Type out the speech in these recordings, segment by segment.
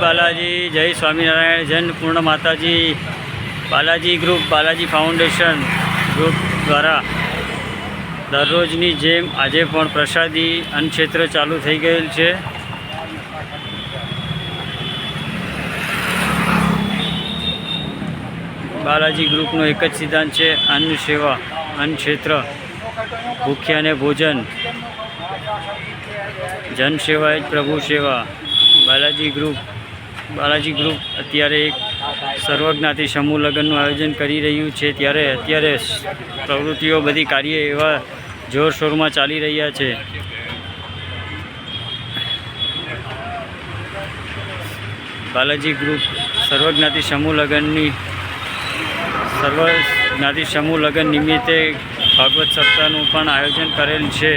બાલાજી, જય સ્વામિનારાયણ, જન પૂર્ણ માતાજી, Balaji group, Balaji foundation group દ્વારા દરરોજની જેમ આજે પણ પ્રસાદી અન્નક્ષેત્ર ચાલુ થઈ ગયેલ છે. બાલાજી ગ્રુપનો એક જ સિદ્ધાંત છે, અન્ન સેવા, અન્ન ક્ષેત્ર ભૂખ્યાને ભોજન. જન સેવા એ જ પ્રભુ સેવા. બાલાજી ગ્રુપ બાલાજી ગ્રુપ અત્યારે એક સર્વજ્ઞાતિ સમૂહ લગ્નનું આયોજન કરી રહ્યું છે. ત્યારે અત્યારે પ્રવૃત્તિઓ બધી કાર્ય એવા જોરશોરમાં ચાલી રહ્યા છે. બાલાજી ગ્રુપ સર્વજ્ઞાતિ સમૂહ લગ્નની સર્વ સમૂહ લગ્ન નિમિત્તે ભાગવત સપ્તાહનું પણ આયોજન કરેલ છે.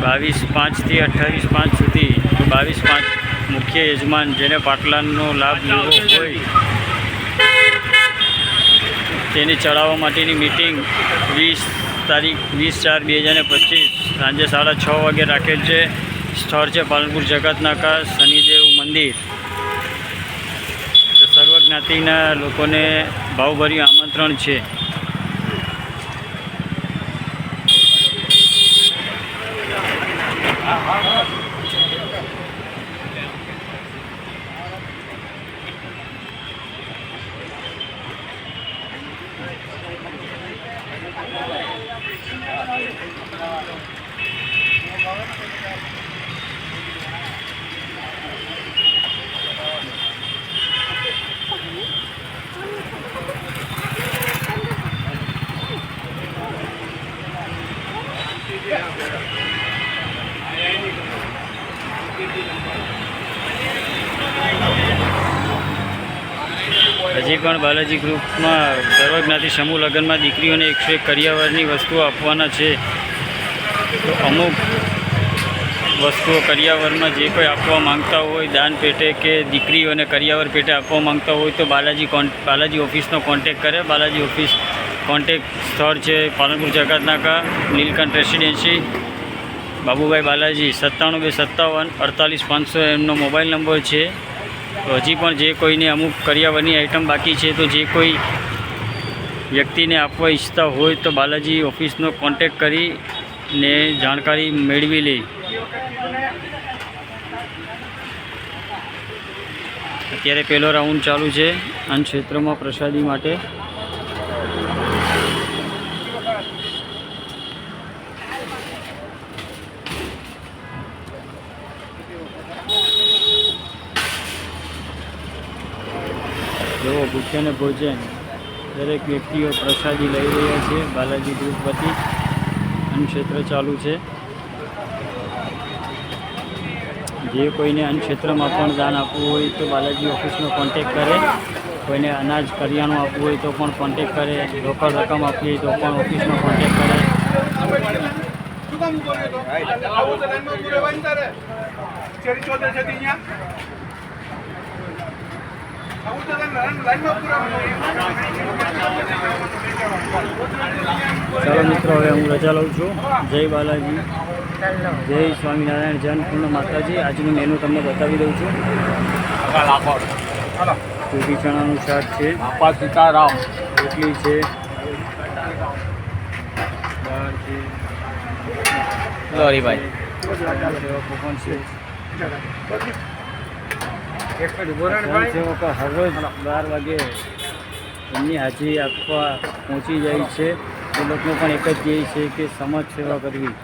બાવીસ પાંચથી અઠ્ઠાવીસ પાંચ સુધી. બાવીસ પાંચ મુખ્ય યજમાન જેને પાટલાનનો લાભ લેવો હોય, તેને ચડાવવા માટેની મિટિંગ વીસ તારીખ, વીસ ચાર બે હજાર પચીસ સાંજે સાડા છ વાગે રાખેલ છે. સ્થળ છે પાલનપુર જગતનાકા શનિદેવ મંદિર. તો સર્વ જ્ઞાતિના લોકોને ભાવભર્યું આમંત્રણ છે. Thank you. હજી પણ બાલાજી ગ્રુપમાં સર્વજ્ઞાતિ સમૂહ લગ્નમાં દીકરીઓને એકસો એક કરિયાવરની વસ્તુઓ આપવાના છે. તો અમુક વસ્તુઓ કરિયાવરમાં જે કોઈ આપવા માંગતા હોય, દાન પેટે કે દીકરીઓને કરિયાવર પેટે આપવા માંગતા હોય, તો બાલાજી કોન, બાલાજી ઓફિસનો કોન્ટેક કરે. બાલાજી ઓફિસ કોન્ટેક સ્થળ છે પાલનપુર જકાતનાકા નીલકંઠ રેસિડેન્સી. બાબુભાઈ બાલાજી, સત્તાણું બે સત્તાવન અડતાલીસ પાંચસો એમનો મોબાઈલ નંબર છે. તો હજી પણ જે કોઈને અમુક કરિયાવરની આઈટમ બાકી છે, તો જે કોઈ વ્યક્તિને આપવા ઈચ્છતા હોય તો બાલાજી ઓફિસનો કોન્ટેક કરીને જાણકારી મેળવી લે. અત્યારે પહેલો રાઉન્ડ ચાલુ છે. અન્ન ક્ષેત્રમાં પ્રસાદી માટે જેવો ભૂખ્યાને ભોજન દરેક વ્યક્તિઓ પ્રસાદી લઈ રહ્યા છે. બાલાજી ગ્રુપ વતી અન્ન ક્ષેત્ર ચાલુ છે. જે કોઈને અન્નક્ષેત્રમાં પણ દાન આપવું હોય તો બાલાજી ઓફિસનો કોન્ટેક કરે. કોઈને અનાજ કરિયાણું આપવું હોય તો પણ કોન્ટેક કરે. રોકડ રકમ આપવી હોય તો પણ ઓફિસનો કોન્ટેક કરે? આવું તો લાઈનમાં પૂરે રહેવાય ને ચેરી શેરી છે તે ચાલો મિત્રો હવે હું રજા લઉં છું. જય બાલાજી. જય સ્વામિનારાયણ જન પૂર્ણ માતાજી. આજનું મેનુ તમને બતાવી દઉં છું. દૂધી ચણાનું શાક છે. બાપા સીતારામ. રોટલી છે. દાળ છે. હરીભાઈ. પણ છે. સ્વયંસેવકો હરરોજ બાર વાગે એમની હાજરી આપવા પહોંચી જાય છે. એ લોકો પણ એક જ ધ્યેય છે કે સમાજ સેવા કરવી.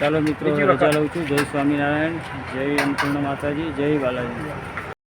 ચાલો મિત્રો રજા લઉં છું. જય સ્વામિનારાયણ જય અન્નપૂર્ણ માતાજી જય બાલાજી.